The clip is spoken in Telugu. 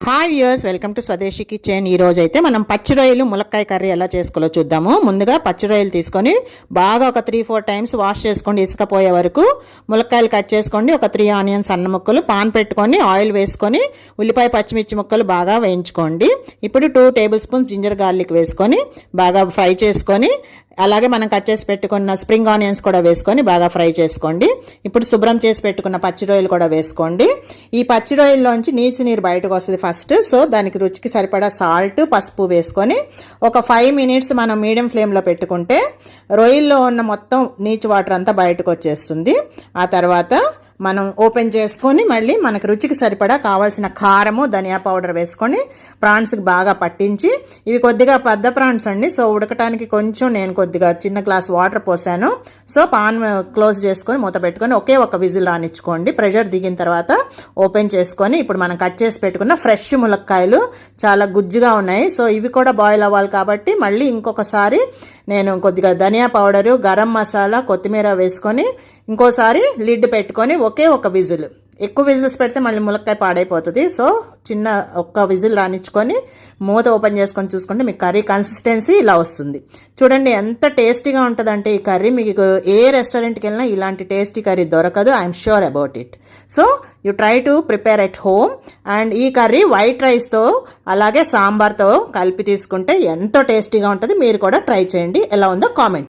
Hi viewers welcome to Swadeshi kitchen ఈరోజు అయితే మనం పచ్చి రొయ్యలు ములక్కాయ కర్రీ ఎలా చేసుకోవాలో చూద్దాము. ముందుగా పచ్చి రొయ్యలు తీసుకొని బాగా ఒక త్రీ ఫోర్ టైమ్స్ వాష్ చేసుకోండి. ఇసుకపోయే వరకు ములక్కాయలు కట్ చేసుకోండి. ఒక త్రీ ఆనియన్స్ అన్న ముక్కలు పాన్ పెట్టుకొని ఆయిల్ వేసుకొని ఉల్లిపాయ పచ్చిమిర్చి ముక్కలు బాగా వేయించుకోండి. ఇప్పుడు two tablespoons ginger garlic వేసుకొని బాగా ఫ్రై చేసుకొని అలాగే మనం కట్ చేసి పెట్టుకున్న స్ప్రింగ్ ఆనియన్స్ కూడా వేసుకొని బాగా ఫ్రై చేసుకోండి. ఇప్పుడు శుభ్రం చేసి పెట్టుకున్న పచ్చి రొయ్యలు కూడా వేసుకోండి. ఈ పచ్చి రొయ్యల్లోంచి నీచు నీరు బయటకు వస్తుంది ఫస్ట్. సో దానికి రుచికి సరిపడా సాల్ట్ పసుపు వేసుకొని ఒక ఫైవ్ మినిట్స్ మనం మీడియం ఫ్లేమ్లో పెట్టుకుంటే రొయ్యల్లో ఉన్న మొత్తం నీచు వాటర్ అంతా బయటకు వచ్చేస్తుంది. ఆ తర్వాత మనం ఓపెన్ చేసుకొని మళ్ళీ మనకు రుచికి సరిపడా కావాల్సిన కారము ధనియా పౌడర్ వేసుకొని ప్రాన్స్కి బాగా పట్టించి ఇవి కొద్దిగా పెద్ద ప్రాన్స్ అండి సో ఉడకటానికి కొంచెం నేను కొద్దిగా చిన్న గ్లాస్ వాటర్ పోసాను. సో పాన్ క్లోజ్ చేసుకొని మూత పెట్టుకొని ఒకే ఒక విజిల్ రానిచ్చుకోండి. ప్రెషర్ దిగిన తర్వాత ఓపెన్ చేసుకొని ఇప్పుడు మనం కట్ చేసి పెట్టుకున్న ఫ్రెష్ ములక్కాయలు చాలా గుజ్జుగా ఉన్నాయి. సో ఇవి కూడా బాయిల్ అవ్వాలి కాబట్టి మళ్ళీ ఇంకొకసారి నేను కొద్దిగా ధనియా పౌడరు గరం మసాలా కొత్తిమీర వేసుకొని ఇంకోసారి లిడ్ పెట్టుకొని ఒకే ఒక విజిల్. ఎక్కువ విజిల్స్ పెడితే మళ్ళీ ములక్కాయ పాడైపోతుంది. సో చిన్న ఒక్క విజిల్ రానిచ్చుకొని మూత ఓపెన్ చేసుకొని చూసుకుంటే మీకు కర్రీ కన్సిస్టెన్సీ ఇలా వస్తుంది. చూడండి ఎంత టేస్టీగా ఉంటుందంటే ఈ కర్రీ. మీకు ఏ రెస్టారెంట్కి వెళ్ళినా ఇలాంటి టేస్టీ కర్రీ దొరకదు. I'm sure about it so you try to prepare at home and ఈ కర్రీ వైట్ రైస్తో అలాగే సాంబార్తో కలిపి తీసుకుంటే ఎంతో టేస్టీగా ఉంటుంది మీరు కూడా ట్రై చేయండి. ఎలా ఉందో కామెంట్